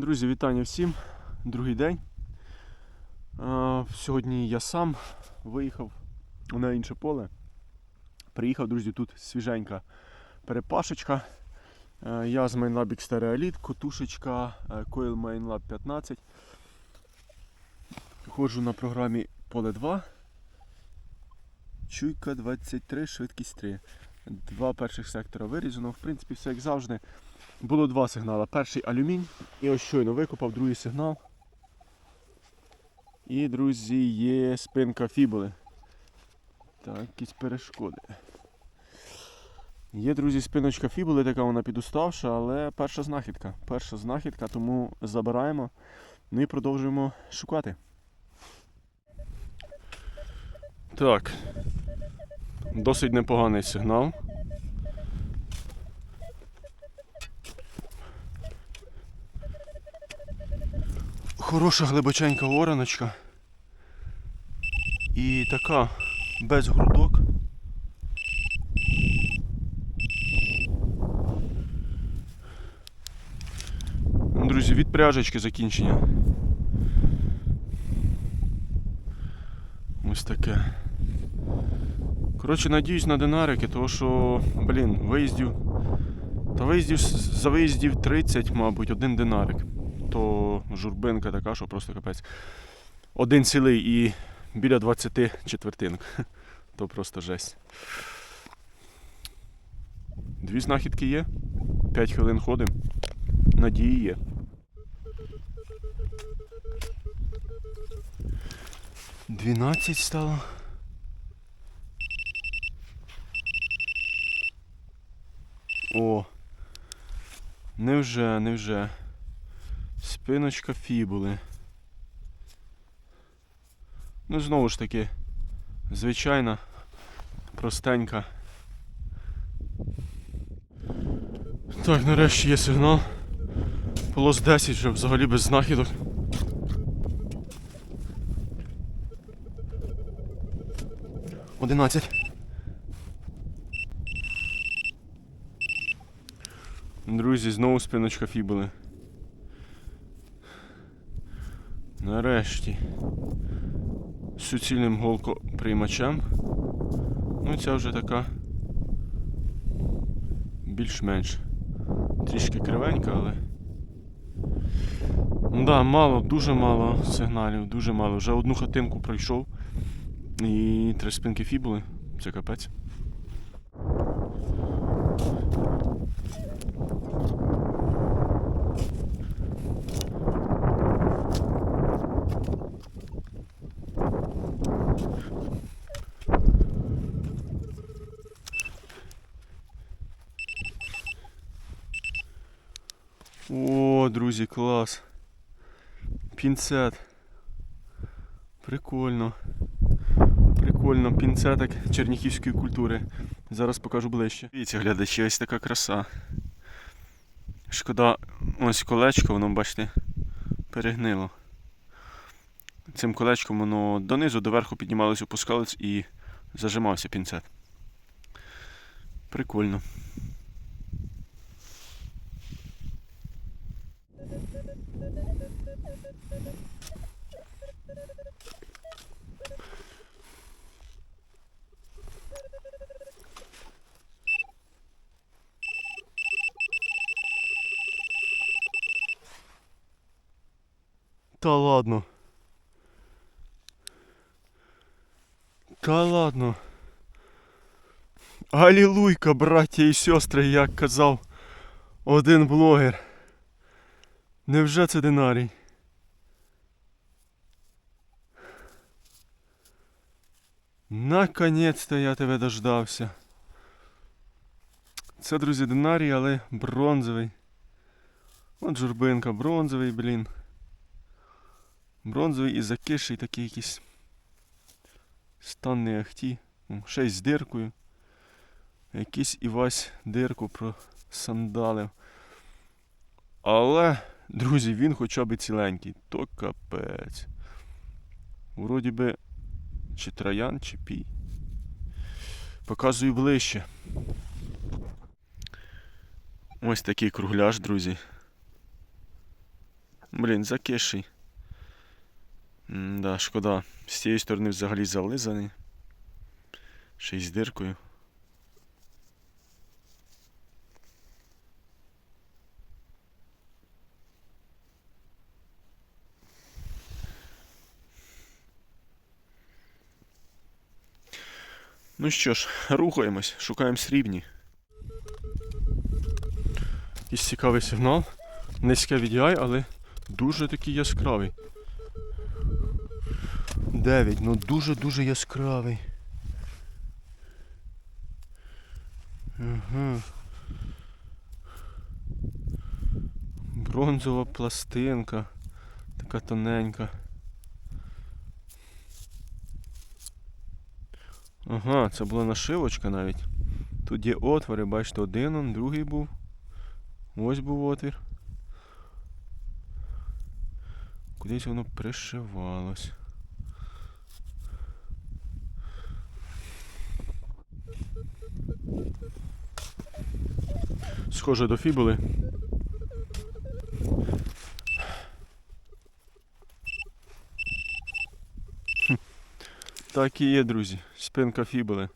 Друзі, вітання всім. Другий день. Сьогодні я сам виїхав на інше поле. Приїхав, друзі, тут свіженька перепашечка. Е, Я з MainLab Xterra котушечка Coil MainLab 15. Ходжу на програмі поле 2. Чуйка 23, швидкість 3. Два перших сектора вирізано. В принципі, все як завжди. Було два сигнали. Перший алюмінь. І ось щойно викопав другий сигнал. І, друзі, є спинка фібули. Так, якісь перешкоди. Є, друзі, спиночка фібули, така вона підуставша, але перша знахідка. Перша знахідка, тому забираємо. Ну і продовжуємо шукати. Так. Досить непоганий сигнал. Хороша глибоченька вороночка. І така без грудок. Друзі, від пряжечки закінчення. Ось таке. Коротше, надіюсь на динарики, тому що, блін, виїздів. Та виїздів за виїздів 30, мабуть, один динарик то журбинка така, що просто капець. Один цілий і біля 20 четвертинок. То просто жесть. Дві знахідки є. 5 хвилин ходимо. Надії є. Двінадцять стало. О. Невже, невже. Спиночка фібули. Ну, знову ж таки, звичайна, простенька. Так, нарешті є сигнал. Полос 10 вже взагалі без знахідок. Одинадцять. Друзі, знову спиночка фібули. Нарешті. Суцільним голкоприймачем. Ну ця вже така більш-менш. Трішки кривенька, але. Ну да, мало, дуже мало сигналів, дуже мало. Вже одну хатинку пройшов. І три спинки фібули. Це капець. О, друзі, клас. Пінцет. Прикольно. Прикольно, пінцетик черніхівської культури. Зараз покажу ближче. Дивіться, глядачі, ось така краса. Шкода, ось колечко, воно, бачите, перегнило. Цим колечком воно донизу, доверху піднімалося, опускалось і зажимався пінцет. Прикольно. Та ладно. Та ладно. Алілуйка, браття і сестри, як казав один блогер. Невже це динарій? Наконець-то я тебе дождався. Це, друзі, динарій, але бронзовий. От журбинка, бронзовий, блін. Бронзовий і закиший такий якийсь стан не ахті. О, Ще й з диркою. Якийсь Івась дирку просандалив. Але, друзі, він хоча б ціленький. То капець. Вроді би чи троян, чи пій. Показую ближче. Ось такий кругляш, друзі. Блін, закиший. Да, шкода. З цієї сторони взагалі зализаний. Ще й з диркою. Ну що ж, рухаємось, шукаємо срібні. Якийсь цікавий сигнал. Низьке VDI, але дуже такий яскравий. 9, ну дуже-дуже яскравий. Ага. Бронзова пластинка. Така тоненька. Ага, це була нашивочка навіть. Тут є отвори, бачите, один, он, другий був. Ось був отвір. Кудись воно пришивалось. Схоже до фібули. Так і є, друзі. Спинка фібули.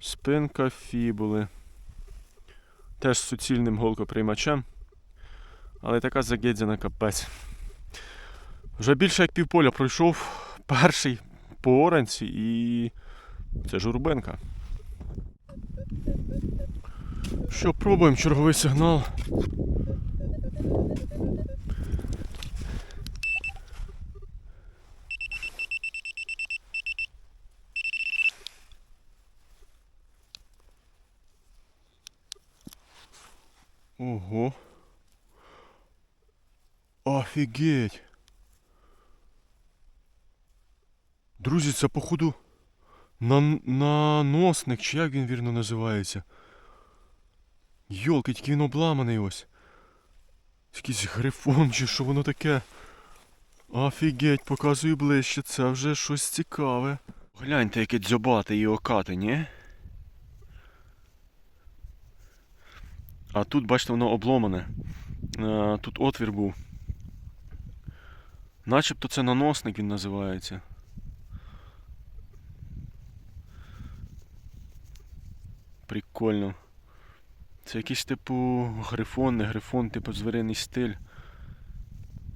Спинка фібули. Теж з суцільним голкоприймачем. Але така загедзяна капець. Вже більше як півполя пройшов перший по оранці і це журбенка. Що, пробуємо черговий сигнал. Ого. Офігеть. Друзі, це походу на, наносник, чи як він вірно називається. Йолки, тільки він обламаний ось. Якийсь грифон чи що воно таке. Офігеть, показую ближче, це вже щось цікаве. Гляньте, яке дзьобате і окати, А тут, бачите, воно обломане. Тут отвір був. Начебто це наносник він називається. Прикольно. Це якийсь типу грифон, не грифон, типу звіриний стиль.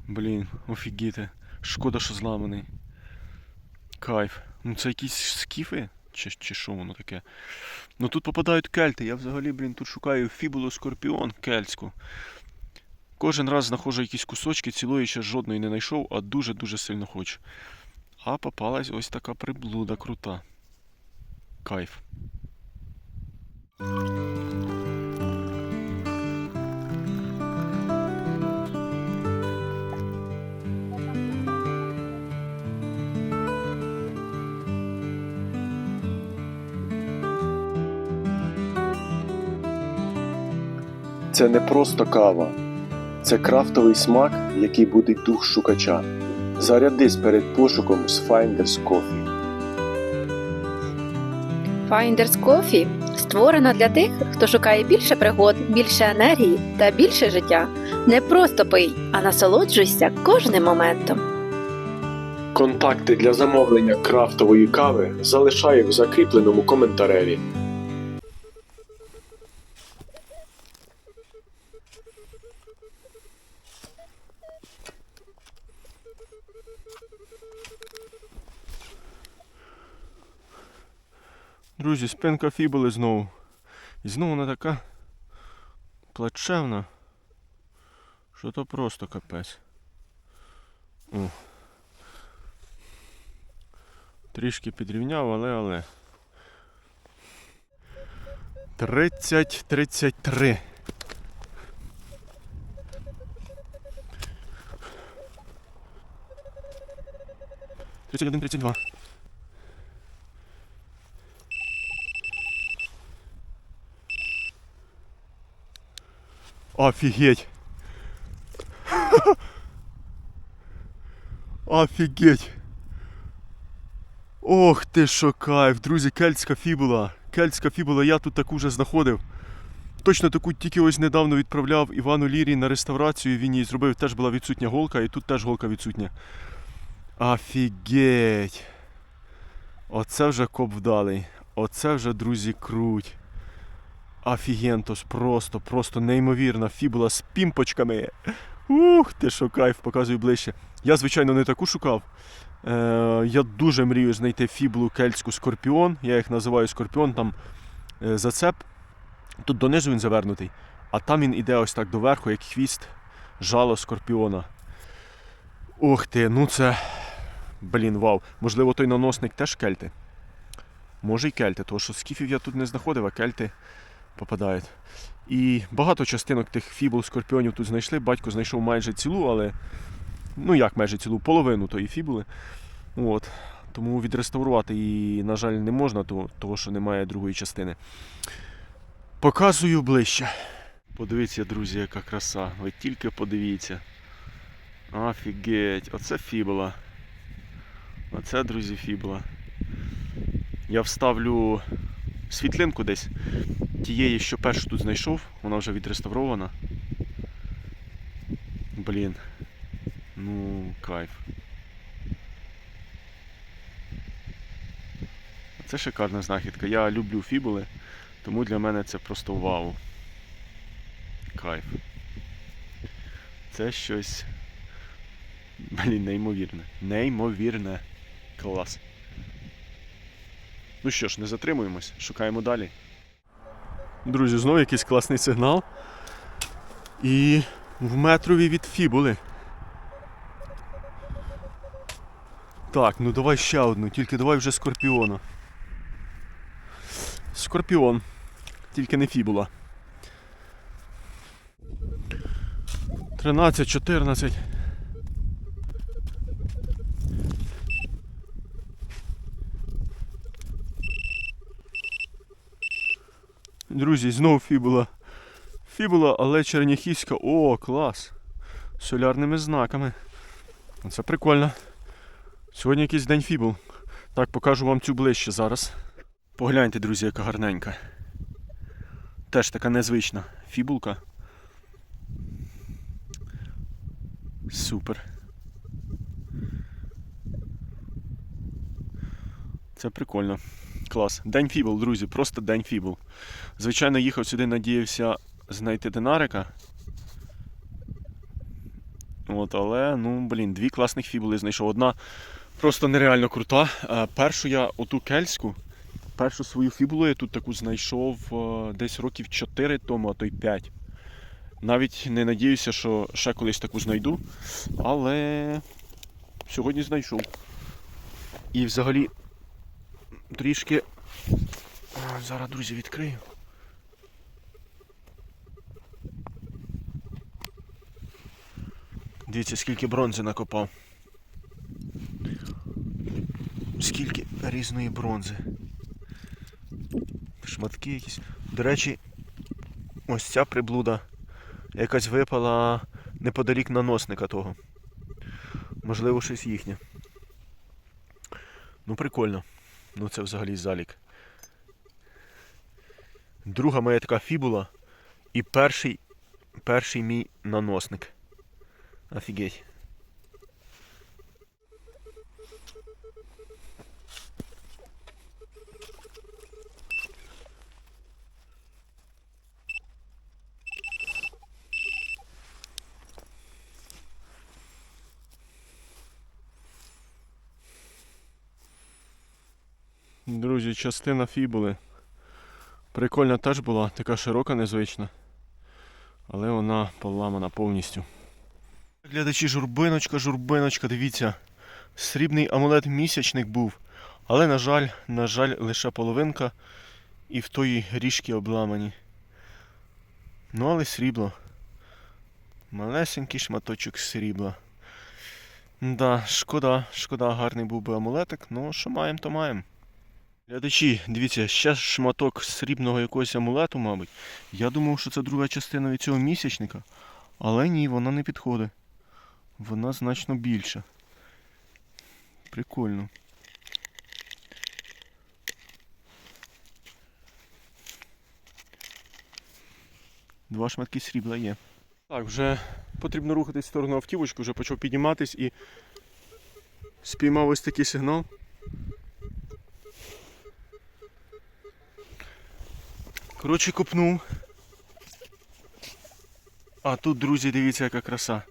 Блін, офігіти. Шкода, що зламаний. Кайф. Ну це якісь скіфи? Чи, чи що воно таке? Ну тут попадають кельти. Я взагалі, блін, тут шукаю фібулу скорпіон кельтську. Кожен раз знаходжу якісь кусочки, цілої ще жодної не знайшов, а дуже-дуже сильно хочу. А попалась ось така приблуда крута. Кайф. Це не просто кава, це крафтовий смак, який будить дух шукача. Зарядись перед пошуком з Finders Coffee. Finders Coffee створена для тих, хто шукає більше пригод, більше енергії та більше життя. Не просто пий, а насолоджуйся кожним моментом. Контакти для замовлення крафтової кави залишаю в закріпленому коментареві. Друзі, спинка фібули знову. І знову вона така плачевна. Що то просто капець. О. Трішки підрівняв, але але. 30-33. Тридцять один, тридцять два. Офігеть. Офігеть. Ох ти що кайф, друзі, кельтська фібула. Кельтська фібула, я тут таку вже знаходив. точно таку тільки ось недавно відправляв Івану Лірі на реставрацію. Він її зробив, теж була відсутня голка, і тут теж голка відсутня. Офігеть! Оце вже коп вдалий. Оце вже, друзі, круть. Офігентос, просто, просто неймовірна фібула з пімпочками. Ух, ти що кайф, показую ближче. Я, звичайно, не таку шукав. Е, я дуже мрію знайти фібулу кельтську скорпіон. Я їх називаю скорпіон, там е, зацеп. Тут донизу він завернутий, а там він іде ось так доверху, як хвіст жало скорпіона. Ух ти, ну це. Блін, вау. Можливо, той наносник теж кельти. Може й кельти, тому що скіфів я тут не знаходив, а кельти попадають. І багато частинок тих фібул скорпіонів тут знайшли. Батько знайшов майже цілу, але. Ну як майже цілу, половину тої фібули. От. Тому відреставрувати її, на жаль, не можна, то- того що немає другої частини. Показую ближче. Подивіться, друзі, яка краса. Ви тільки подивіться. Офігеть, оце фібула. Оце, друзі, фібула. Я вставлю світлинку десь тієї, що першу тут знайшов, вона вже відреставрована. Блін. Ну, кайф. Це шикарна знахідка. Я люблю фібули, тому для мене це просто вау. Кайф. Це щось. Блін, неймовірне. Неймовірне. Клас. Ну що ж, не затримуємось, шукаємо далі. Друзі, знову якийсь класний сигнал. І в метрові від фібули. Так, ну давай ще одну, тільки давай вже скорпіона. Скорпіон. Тільки не фібула. 13, 14. Друзі, знову фібула. Фібула, але черняхівська. О, клас! З солярними знаками. Це прикольно. Сьогодні якийсь день фібул. Так, покажу вам цю ближче зараз. Погляньте, друзі, яка гарненька. Теж така незвична фібулка. Супер. Це прикольно. Клас. День фібул, друзі, просто день фібул. Звичайно, їхав сюди, надіявся знайти динарика. От, але, ну, блін, дві класних фібули знайшов. Одна просто нереально крута. Е, Першу я оту кельську, першу свою фібулу я тут таку знайшов е, десь років 4 тому, а то й 5. Навіть не надіюся, що ще колись таку знайду. Але сьогодні знайшов. І взагалі трішки. Зараз, друзі, відкрию. Дивіться, скільки бронзи накопав. Скільки різної бронзи. Шматки якісь. До речі, ось ця приблуда якась випала неподалік наносника того. Можливо, щось їхнє. Ну, прикольно. Ну це взагалі залік. Друга моя така фібула і перший, перший мій наносник. Офігеть. Друзі, частина фібули. Прикольна теж була, така широка, незвична. Але вона поламана повністю. Глядачі, журбиночка, журбиночка, дивіться. Срібний амулет місячник був. Але, на жаль, на жаль, лише половинка і в тої ріжки обламані. Ну, але срібло. Малесенький шматочок срібла. Да, шкода, шкода, гарний був би амулетик, ну що маємо, то маємо. Глядачі, дивіться, ще шматок срібного якогось амулету, мабуть. Я думав, що це друга частина від цього місячника. Але ні, вона не підходить. Вона значно більша. Прикольно. Два шматки срібла є. Так, вже потрібно рухатись в сторону автівочки, вже почав підніматись і спіймав ось такий сигнал. Коротше, копнув. А тут, друзі, дивіться, яка краса.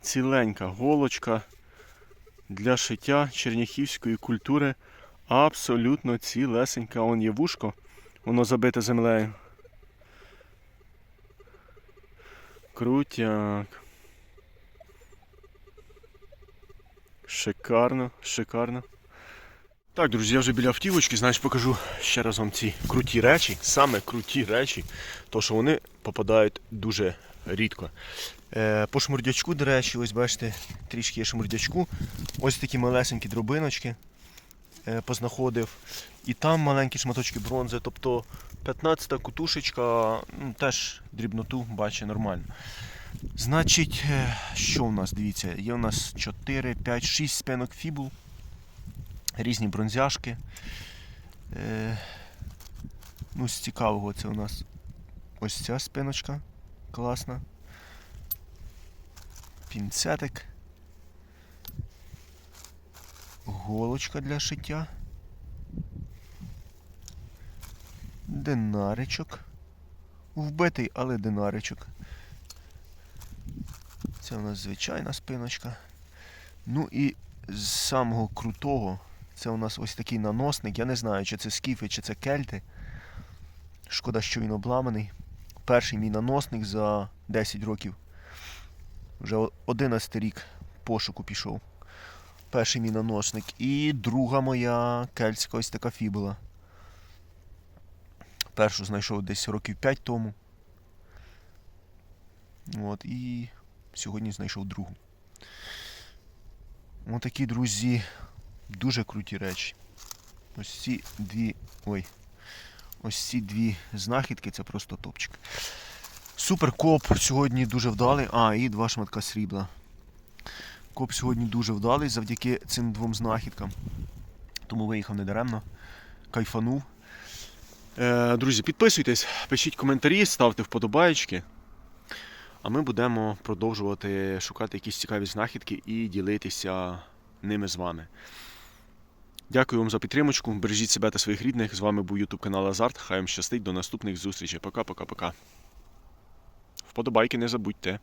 Ціленька голочка для шиття черняхівської культури. Абсолютно цілесенька. Он є вушко, воно забите землею. Крутяк. Шикарно, шикарно. Так, друзі, я вже біля автівочки, значить покажу ще раз вам ці круті речі, саме круті речі, то що вони попадають дуже рідко. Е, по шмурдячку, до речі, ось бачите, трішки є шмурдячку. Ось такі малесенькі дробиночки е, познаходив. І там маленькі шматочки бронзи, тобто 15-та кутушечка, ну, теж дрібноту бачить нормально. Значить, е, що у нас? Дивіться, є у нас 4, 5, 6 спинок фібул, різні бронзяшки. Е, ну, з цікавого це у нас ось ця спиночка класна. Пінцетик. Голочка для шиття. Динаричок. Вбитий, але динаричок. Це у нас звичайна спиночка. Ну і з самого крутого, це у нас ось такий наносник. Я не знаю, чи це скіфи, чи це кельти. Шкода, що він обламаний. Перший мій наносник за 10 років. Вже 11 рік пошуку пішов. Перший мій наносник. І друга моя кельтська ось така фібула. Першу знайшов десь років 5 тому. От, і сьогодні знайшов другу. Отакі, друзі, дуже круті речі. Ось ці дві. Ой. Ось ці дві знахідки це просто топчик. Супер коп сьогодні дуже вдалий. А, і два шматка срібла. Коп сьогодні дуже вдалий завдяки цим двом знахідкам. Тому виїхав недаремно. Кайфанув. Е, друзі, підписуйтесь, пишіть коментарі, ставте вподобаєчки. А ми будемо продовжувати шукати якісь цікаві знахідки і ділитися ними з вами. Дякую вам за підтримочку. Бережіть себе та своїх рідних. З вами був Ютуб канал Азарт. Хай вам щастить. До наступних зустрічей. Пока-пока-пока. Вподобайки не забудьте.